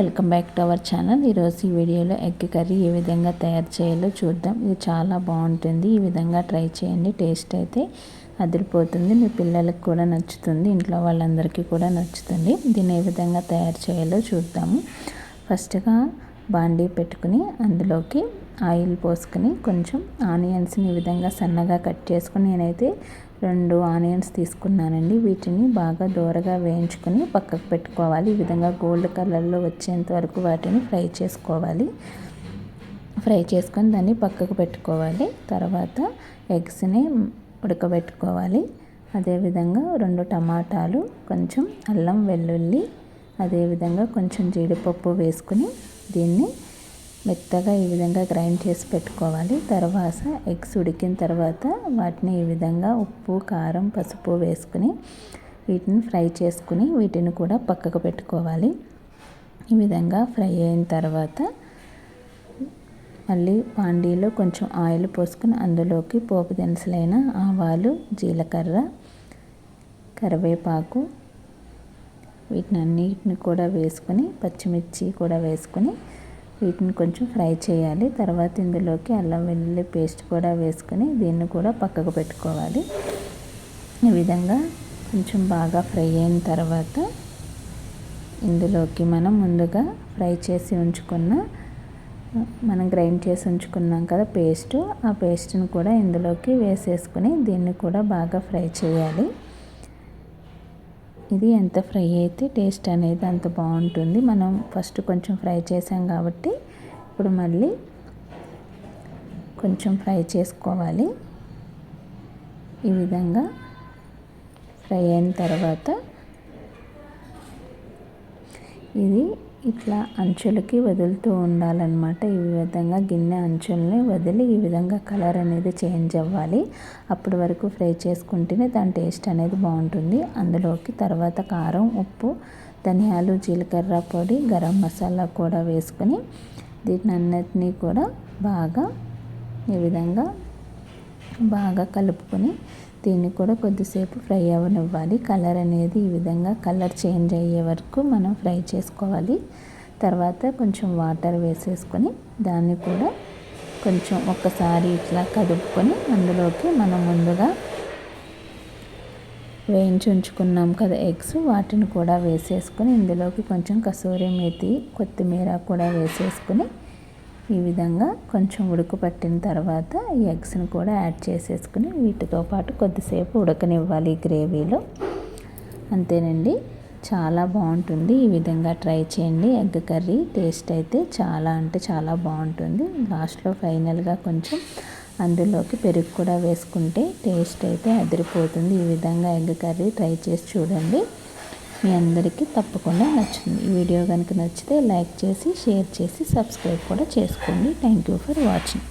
Welcome back to our channel. ఈరోజు ఈ వీడియోలో ఎగ్ కర్రీ ఏ విధంగా తయారు చేయాలో చూద్దాం. ఇది చాలా బాగుంటుంది. ఈ విధంగా ట్రై చేయండి. టేస్ట్ అయితే అదిరిపోతుంది. మీ పిల్లలకు కూడా నచ్చుతుంది. ఇంట్లో వాళ్ళందరికీ కూడా నచ్చుతుంది. దీన్ని ఏ విధంగా తయారు చేయాలో చూద్దాము. ఫస్ట్గా బాండీ పెట్టుకుని అందులోకి ఆయిల్ పోసుకొని కొంచెం ఆనియన్స్ని ఈ విధంగా సన్నగా కట్ చేసుకుని నేనైతే రెండు ఆనియన్స్ తీసుకున్నానండి. వీటిని బాగా దూరగా వేయించుకొని పక్కకు పెట్టుకోవాలి. ఈ విధంగా గోల్డ్ కలర్లో వచ్చేంత వరకు వాటిని ఫ్రై చేసుకోవాలి. ఫ్రై చేసుకొని దాన్ని పక్కకు పెట్టుకోవాలి. తర్వాత ఎగ్స్ని ఉడకబెట్టుకోవాలి. అదేవిధంగా రెండు టమాటాలు కొంచెం అల్లం వెల్లుల్లి అదేవిధంగా కొంచెం జీడిపప్పు వేసుకుని దీన్ని మెత్తగా ఈ విధంగా గ్రైండ్ చేసి పెట్టుకోవాలి. తర్వాత ఎగ్స్ ఉడికిన తర్వాత వాటిని ఈ విధంగా ఉప్పు కారం పసుపు వేసుకుని వీటిని ఫ్రై చేసుకుని వీటిని కూడా పక్కకు పెట్టుకోవాలి. ఈ విధంగా ఫ్రై అయిన తర్వాత మళ్ళీ పాండీలో కొంచెం ఆయిల్ పోసుకుని అందులోకి పోపు దినుసులైన ఆవాలు జీలకర్ర కరివేపాకు వీటిని అన్నిటిని కూడా వేసుకొని పచ్చిమిర్చి కూడా వేసుకొని వీటిని కొంచెం ఫ్రై చేయాలి. తర్వాత ఇందులోకి అల్లం వెల్లుల్లి పేస్ట్ కూడా వేసుకొని దీన్ని కూడా పక్కకు పెట్టుకోవాలి. ఈ విధంగా కొంచెం బాగా ఫ్రై అయిన తర్వాత ఇందులోకి మనం ముందుగా ఫ్రై చేసి ఉంచుకున్న మనం గ్రైండ్ చేసి ఉంచుకున్నాం కదా పేస్ట్ ఆ పేస్ట్ని కూడా ఇందులోకి వేసేసుకుని దీన్ని కూడా బాగా ఫ్రై చేయాలి. ఇది ఎంత ఫ్రై అయితే టేస్ట్ అనేది అంత బాగుంటుంది. మనం ఫస్ట్ కొంచెం ఫ్రై చేసాం కాబట్టి ఇప్పుడు మళ్ళీ కొంచెం ఫ్రై చేసుకోవాలి. ఈ విధంగా ఫ్రై అయిన తర్వాత ఇది ఇట్లా అంచులకి వదులుతూ ఉండాలన్నమాట. ఈ విధంగా గిన్నె అంచుల్ని వదిలి ఈ విధంగా కలర్ అనేది చేంజ్ అవ్వాలి. అప్పటి వరకు ఫ్రై చేసుకుంటేనే దాని టేస్ట్ అనేది బాగుంటుంది. అందులోకి తర్వాత కారం ఉప్పు ధనియాలు జీలకర్ర పొడి గరం మసాలా కూడా వేసుకొని దీని అన్నిటినీ కూడా బాగా ఈ విధంగా బాగా కలుపుకొని దీన్ని కూడా కొద్దిసేపు ఫ్రై అవ్వనివ్వాలి కలర్ అనేది ఈ విధంగా కలర్ చేంజ్ అయ్యే వరకు మనం ఫ్రై చేసుకోవాలి. తర్వాత కొంచెం వాటర్ వేసేసుకొని దాన్ని కూడా కొంచెం ఒక్కసారి ఇట్లా కదుపుకొని అందులోకి మనం ముందుగా వేయించి ఉంచుకున్నాం కదా ఎగ్స్. వాటిని కూడా వేసేసుకొని ఇందులోకి కొంచెం కసూరి మేతి కొత్తిమీర కూడా వేసేసుకొని ఈ విధంగా కొంచెం ఉడుకు పట్టిన తర్వాత ఈ ఎగ్స్ని కూడా యాడ్ చేసేసుకుని వీటితో పాటు కొద్దిసేపు ఉడకనివ్వాలి గ్రేవీలో. అంతేనండి. చాలా బాగుంటుంది. ఈ విధంగా ట్రై చేయండి. ఎగ్ కర్రీ టేస్ట్ అయితే చాలా అంటే చాలా బాగుంటుంది. లాస్ట్లో ఫైనల్గా కొంచెం అందులోకి పెరుగు కూడా వేసుకుంటే టేస్ట్ అయితే అదిరిపోతుంది. ఈ విధంగా ఎగ్ కర్రీ ట్రై చేసి చూడండి. మీ అందరికీ తప్పకుండా నచ్చుతుంది. ఈ వీడియో కనుక నచ్చితే లైక్ చేసి షేర్ చేసి సబ్స్క్రైబ్ కూడా చేసుకోండి. Thank you for watching